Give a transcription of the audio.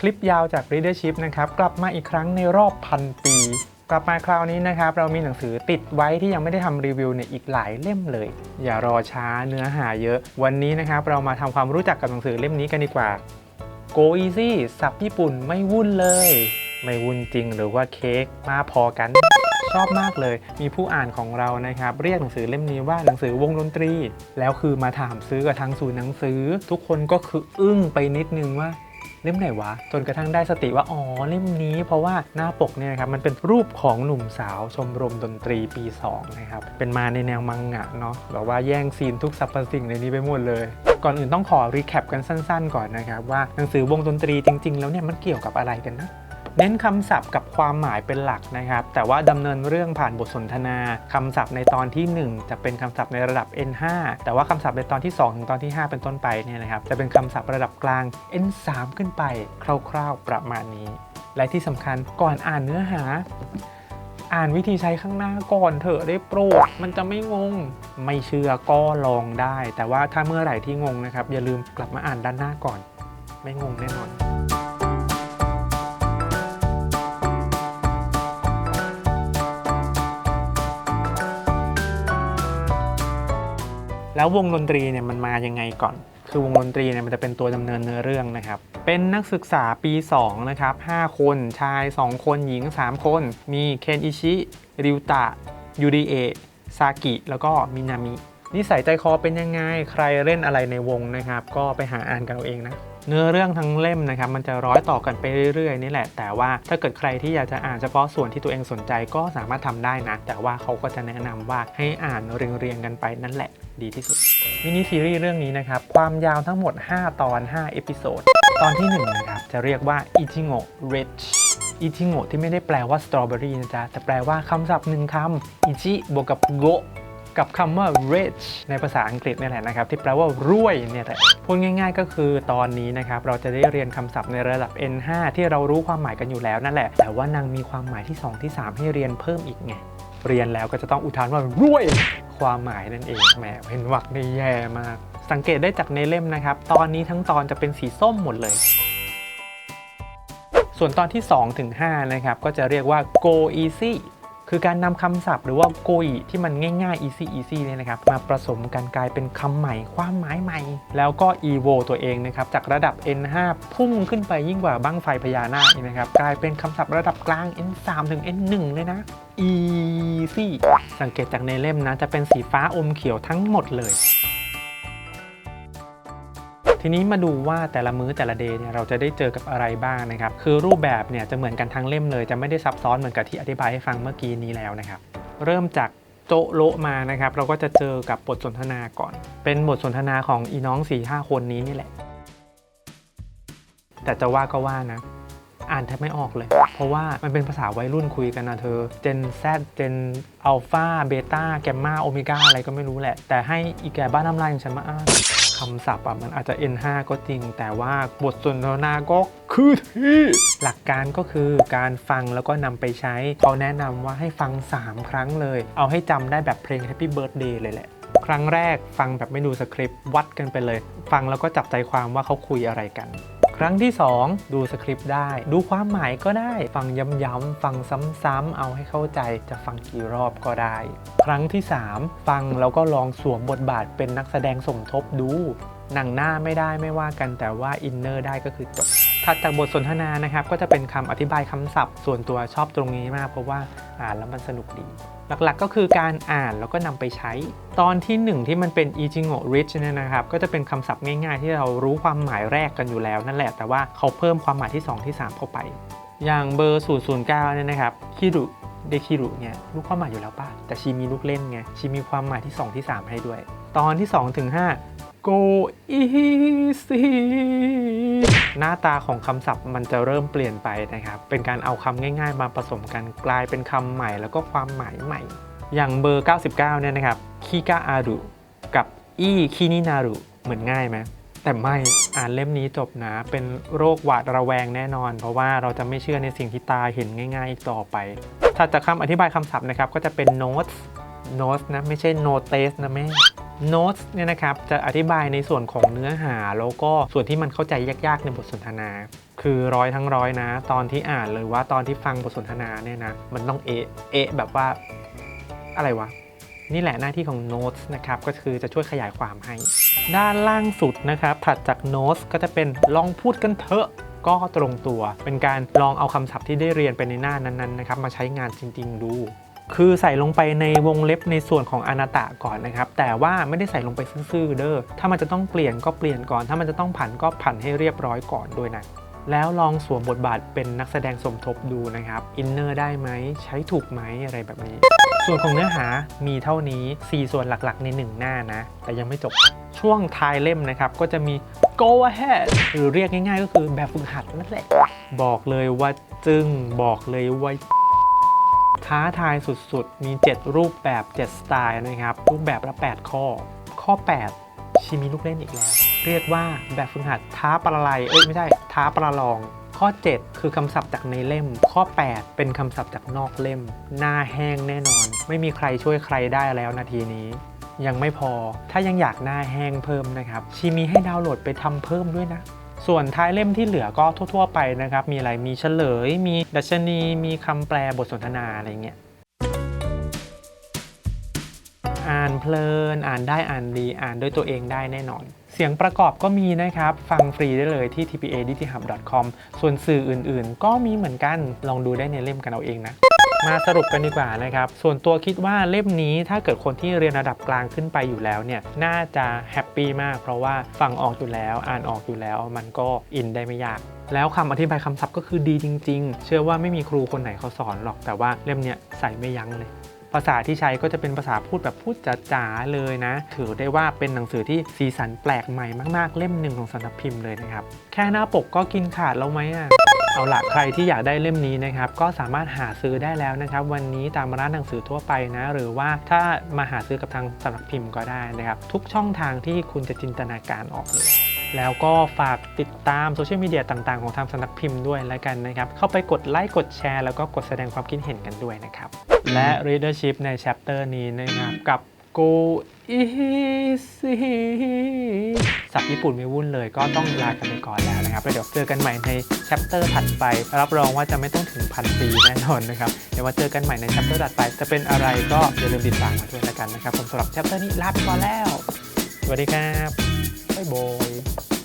คลิปยาวจาก Readership นะครับกลับมาอีกครั้งในรอบพันปี กลับมาคราวนี้นะครับ เรามีหนังสือติดไว้ที่ยังไม่ได้ทำรีวิวเนี่ยอีกหลายเล่มเลย อย่ารอช้าเนื้อหาเยอะ วันนี้นะครับเรามาทำความรู้จักกับหนังสือเล่มนี้กันดีกว่า Go Easy สับญี่ปุ่นไม่วุ่นเลย ไม่วุ่นจริงหรือว่าเค้กมาพอกันชอบมากเลย มีผู้อ่านของเรานะครับ เรียกหนังสือเล่มนี้ว่าหนังสือวงดนตรี แล้วคือมาถามซื้อกับทางศูนย์หนังสือ ทุกคนก็คืออึ้งไปนิดนึงว่า เล่มไหนวะ จนกระทั่งได้สติว่า อ๋อ เล่มนี้ เพราะว่าหน้าปกเนี่ยนะครับมันเป็นรูปของหนุ่มสาวชมรมดนตรีปี 2 นะครับ เป็นมาในแนวมังงะเนาะแบบว่าแย่งซีนทุกสรรพสิ่งในนี้ไปหมดเลย ก่อนอื่นต้องขอรีแคปกันสั้นๆ ก่อนนะครับว่าหนังสือวงดนตรีจริง ๆ แล้วเนี่ยมันเกี่ยวกับอะไรกันนะ เน้นคำศัพท์กับความหมายเป็นหลักนะครับ แต่ว่าดำเนินเรื่องผ่านบทสนทนาคำศัพท์ในตอนที่ 1 จะเป็นคำศัพท์ในระดับ N5 แต่ว่าคำศัพท์ในตอนที่ 2 ถึงตอนที่ 5 เป็นต้นไปเนี่ยนะครับจะเป็นคำศัพท์ระดับกลาง N3 ขึ้นไปคร่าวๆประมาณนี้ และที่สำคัญก่อนอ่านเนื้อหา อ่านวิธีใช้ข้างหน้าก่อนเถอะได้โปรดมันจะไม่งง ไม่เชื่อก็ลองได้ แต่ว่าถ้าเมื่อไหร่ที่งงนะครับอย่าลืมกลับมาอ่านด้านหน้าก่อน ไม่งงแน่นอน แล้ววงดนตรีเนี่ยมันมายังไงก่อน คือวงดนตรีเนี่ยมันจะเป็นตัวดำเนินเนื้อเรื่องนะครับ เป็นนักศึกษาปี2นะครับ5คนชาย 2 คนหญิง 3 คน มีเคนอิชิริวตะยูริเอะซากิ แล้วก็มินามินิสัยใจคอเป็นยังไง ใครเล่นอะไรในวงนะครับ ก็ไปหาอ่านกันเอาเองนะ เนื้อเรื่องทั้งเล่มนะครับมันจะร้อยต่อกันไปเรื่อยๆนี่แหละ แต่ว่าถ้าเกิดใครที่อยากจะอ่านเฉพาะส่วนที่ตัวเองสนใจก็สามารถทำได้นะ แต่ว่าเขาก็จะแนะนำว่าให้อ่านเรียงๆกันไปนั่นแหละดีที่สุดมินิซีรีส์เรื่องนี้นะครับความยาวทั้งหมด 5 ตอน 5 เอพิโซด ตอนที่ 1 นะครับ จะเรียกว่าอิจิโงะ rich อิจิโงะที่ไม่ได้แปลว่าสตรอเบอรี่นะจ๊ะ แต่แปลว่าคำศัพท์หนึ่งคำอิจิบวกกับโก กับคำว่า rich ในภาษาอังกฤษนี่แหละนะครับ ที่แปลว่ารวยเนี่ยแหละพูดง่าย ๆ ก็คือตอนนี้นะครับเราจะได้เรียนคำศัพท์ในระดับ N5 ที่เรารู้ความหมายกันอยู่แล้วนั่นแหละ แต่ว่านางมีความหมายที่ 2 ที่ 3 ให้เรียนเพิ่มอีกไงเรียนแล้วก็จะต้องอุทานว่ารวย ความหมายนั่นเองแหมเห็นวักได้แย่มาก สังเกตได้จากในเล่มนะครับ ตอนนี้ทั้งตอนจะเป็นสีส้มหมดเลย ส่วนตอนที่2ถึง5นะครับก็จะเรียกว่า go easy คือการนำคำศัพท์หรือว่า go ที่มันง่ายๆ easy easy เนี่ยนะครับมาผสมกันกลายเป็นคำใหม่ ความหมายใหม่ แล้วก็ evo ตัวเองนะครับจากระดับ n5 พุ่งขึ้นไปยิ่งกว่าบั้งไฟพญานาคอีกนะครับกลายเป็นคำศัพท์ระดับกลาง n3 ถึง n1 เลยนะ easy สังเกตจากในเล่มนะจะเป็นสีฟ้าอมเขียวทั้งหมดเลย ทีนี้มาดูว่าแต่ละมื้อแต่ละเดย์เนี่ยเราจะได้เจอกับอะไรบ้างนะครับ คือรูปแบบเนี่ยจะเหมือนกันทั้งเล่มเลย จะไม่ได้ซับซ้อนเหมือนกับที่อธิบายให้ฟังเมื่อกี้นี้แล้วนะครับ เริ่มจากโจโลมานะครับ เราก็จะเจอกับบทสนทนาก่อน เป็นบทสนทนาของอีน้อง4ี่ห้าคนนี้นี่แหละ แต่จะว่าก็ว่านะ อ่านแทบไม่ออกเลย เพราะว่ามันเป็นภาษาวัยรุ่นคุยกันนะเธอ เจน Z เจนอัลฟาเบต้าแกมมาโอเมก้าอะไรก็ไม่รู้แหละ แต่ให้อีแก่บ้านน้ำลายอย่างฉันมาอ่าน คำศัพท์อะมันอาจจะ N5 ก็จริง แต่ว่าบทสนทนาก็คือที่หลักการก็คือการฟังแล้วก็นำไปใช้เขาแนะนำว่าให้ฟัง 3 ครั้งเลย เอาให้จำได้แบบเพลง Happy Birthday เลยแหละ ครั้งแรกฟังแบบไม่ดูสคริปต์วัดกันไปเลย ฟังแล้วก็จับใจความว่าเขาคุยอะไรกัน ครั้งที่ 2 ดูสคริปต์ได้ ดูความหมายก็ได้ ฟังย้ำๆฟังซ้ำๆเอาให้เข้าใจจะฟังกี่รอบก็ได้ ครั้งที่ 3 ฟังแล้วก็ลองสวมบทบาทเป็นนักแสดงสมทบดูหนังหน้าไม่ได้ไม่ว่ากันแต่ว่าอินเนอร์ได้ก็คือจบถัดจากบทสนทนานะครับ ก็จะเป็นคำอธิบายคำศัพท์ ส่วนตัวชอบตรงนี้มากเพราะว่าอ่านแล้วมันสนุกดี หลักๆ ก็คือการอ่านแล้วก็นำไปใช้ ตอนที่ 1 ที่มันเป็น i j i n g o rich เนี่ยนะครับ ก็จะเป็นคำศัพท์ง่ายๆ ที่เรารู้ความหมายแรกกันอยู่แล้วนั่นแหละ แต่ว่าเขาเพิ่มความหมายที่ 2 ที่ 3 เข้าไป อย่างเบอร์ 009 เนี่ยนะครับคิรุเดคิรุเนี่ยรู้ความหมายอยู่แล้วป่ะ แต่ชีมีลูกเล่นไงชีมีความหมายที่ 2 ที่ 3 ให้ด้วย ตอนที่ 2 ถึง 5 go easy หน้าตาของคำศัพท์มันจะเริ่มเปลี่ยนไปนะครับ เป็นการเอาคำง่ายๆ มาผสมกันกลายเป็นคำใหม่แล้วก็ความหมายใหม่ อย่างเบอร์ 99 เนี่ยนะครับคิกาอารุกับอีคินินารุเหมือนง่ายไหมแต่ไม่อ่านเล่มนี้จบนะ เป็นโรคหวาดระแวงแน่นอน เพราะว่าเราจะไม่เชื่อในสิ่งที่ตาเห็นง่าย ๆ อีกต่อไป ถ้าจากคำอธิบายคำศัพท์นะครับ ก็จะเป็น notes notes นะ ไม่ใช่ notes นะแม่ notes เนี่ยนะครับจะอธิบายในส่วนของเนื้อหา แล้วก็ส่วนที่มันเข้าใจยากๆในบทสนทนา คือร้อยทั้งร้อยนะ ตอนที่อ่านหรือว่าตอนที่ฟังบทสนทนาเนี่ยนะมันต้องเอะเอะแบบว่าอะไรวะนี่แหละหน้าที่ของโน้ตนะครับก็คือจะช่วยขยายความให้ ด้านล่างสุดนะครับถัดจากโน้ตก็จะเป็นลองพูดกันเถอะก็ตรงตัว เป็นการลองเอาคำศัพท์ที่ได้เรียนไปในหน้านั้นๆนะครับมาใช้งานจริง ๆ ดู คือใส่ลงไปในวงเล็บในส่วนของอนาตะก่อนนะครับ แต่ว่าไม่ได้ใส่ลงไปซื่อๆเด้อถ้ามันจะต้องเปลี่ยนก็เปลี่ยนก่อน ถ้ามันจะต้องผันก็ผันให้เรียบร้อยก่อนด้วยนะแล้วลองสวมบทบาทเป็นนักแสดงสมทบดูนะครับ อินเนอร์ได้ไหม ใช้ถูกไหมอะไรแบบนี้ ส่วนของเนื้อหามีเท่านี้ 4 ส่วนหลักๆ ใน 1 หน้านะ แต่ยังไม่จบ ช่วงท้ายเล่มนะครับ ก็จะมี go ahead หรือเรียกง่ายๆ ก็คือแบบฝึกหัดนั่นแหละ บอกเลยว่าจึงบอกเลยว่า ท้าทายสุดๆ มี 7 รูปแบบ 7 สไตล์นะครับ รูปแบบละ 8 ข้อ ข้อ 8 ชิมีลูกเล่นอีกแล้ว เรียกว่าแบบฝึกหัดท้าประลายเอ้ยไม่ใช่ท้าประลอง ข้อ 7 คือคำศัพท์จากในเล่ม ข้อ 8 เป็นคำศัพท์จากนอกเล่ม หน้าแห้งแน่นอน ไม่มีใครช่วยใครได้แล้วนาทีนี้ยังไม่พอ ถ้ายังอยากหน้าแห้งเพิ่มนะครับ ชีมีให้ดาวน์โหลดไปทำเพิ่มด้วยนะ ส่วนท้ายเล่มที่เหลือก็ทั่ว ๆ ไปนะครับ มีอะไรมีเฉลย มีดัชนี มีคำแปลบทสนทนาอะไรเงี้ยอ่านเพลิน อ่านได้อ่านดีอ่านด้วยตัวเองได้แน่นอน เสียงประกอบก็มีนะครับ ฟังฟรีได้เลยที่ tpa.dithub.com ส่วนสื่ออื่นๆ ก็มีเหมือนกันลองดูได้ในเล่มกันเอาเองนะ มาสรุปกันดีกว่านะครับ ส่วนตัวคิดว่าเล่มนี้ถ้าเกิดคนที่เรียนระดับกลางขึ้นไปอยู่แล้วเนี่ย น่าจะแฮปปี้มาก เพราะว่าฟังออกอยู่แล้ว อ่านออกอยู่แล้ว มันก็อินได้ไม่ยากแล้วคำอธิบายคำศัพท์ก็คือดีจริง ๆ เชื่อว่าไม่มีครูคนไหนเขาสอนหรอก แต่ว่าเล่มเนี้ยใส่ไม่ยั้งเลย ภาษาที่ใช้ก็จะเป็นภาษาพูดแบบพูดจ๋าๆเลยนะ ถือได้ว่าเป็นหนังสือที่สีสันแปลกใหม่มากๆ เล่มหนึ่งของสำนักพิมพ์เลยนะครับ แค่หน้าปกก็กินขาดแล้วไหมอะ เอาละใครที่อยากได้เล่มนี้นะครับก็สามารถหาซื้อได้แล้วนะครับ วันนี้ตามร้านหนังสือทั่วไปนะ หรือว่าถ้ามาหาซื้อกับทางสำนักพิมพ์ก็ได้นะครับ ทุกช่องทางที่คุณจะจินตนาการออกเลยแล้วก็ฝากติดตามโซเชียลมีเดียต่างๆ ของทางสำนักพิมพ์ด้วยแล้วกันนะครับ เข้าไปกดไลค์กดแชร์แล้วก็กดแสดงความคิดเห็นกันด้วยนะครับ และ readership ใน chapter นี้นะครับกับ go easy สับญี่ปุ่นไม่วุ่นเลยก็ต้องลากันไปก่อนแล้วนะครับแล้วเดี๋ยวเจอกันใหม่ในแชปเตอร์ถัดไป รับรองว่าจะไม่ต้องถึงพันปีแน่นอนนะครับ เดี๋ยวมาเจอกันใหม่ในแชปเตอร์ถัดไป จะเป็นอะไรก็อย่าลืมติดตามมาด้วยล้วกันนะครับ ผมสำหรับแชปเตอร์นี้ลาไปก่อนแล้ว สวัสดีครับบ๊ายบาย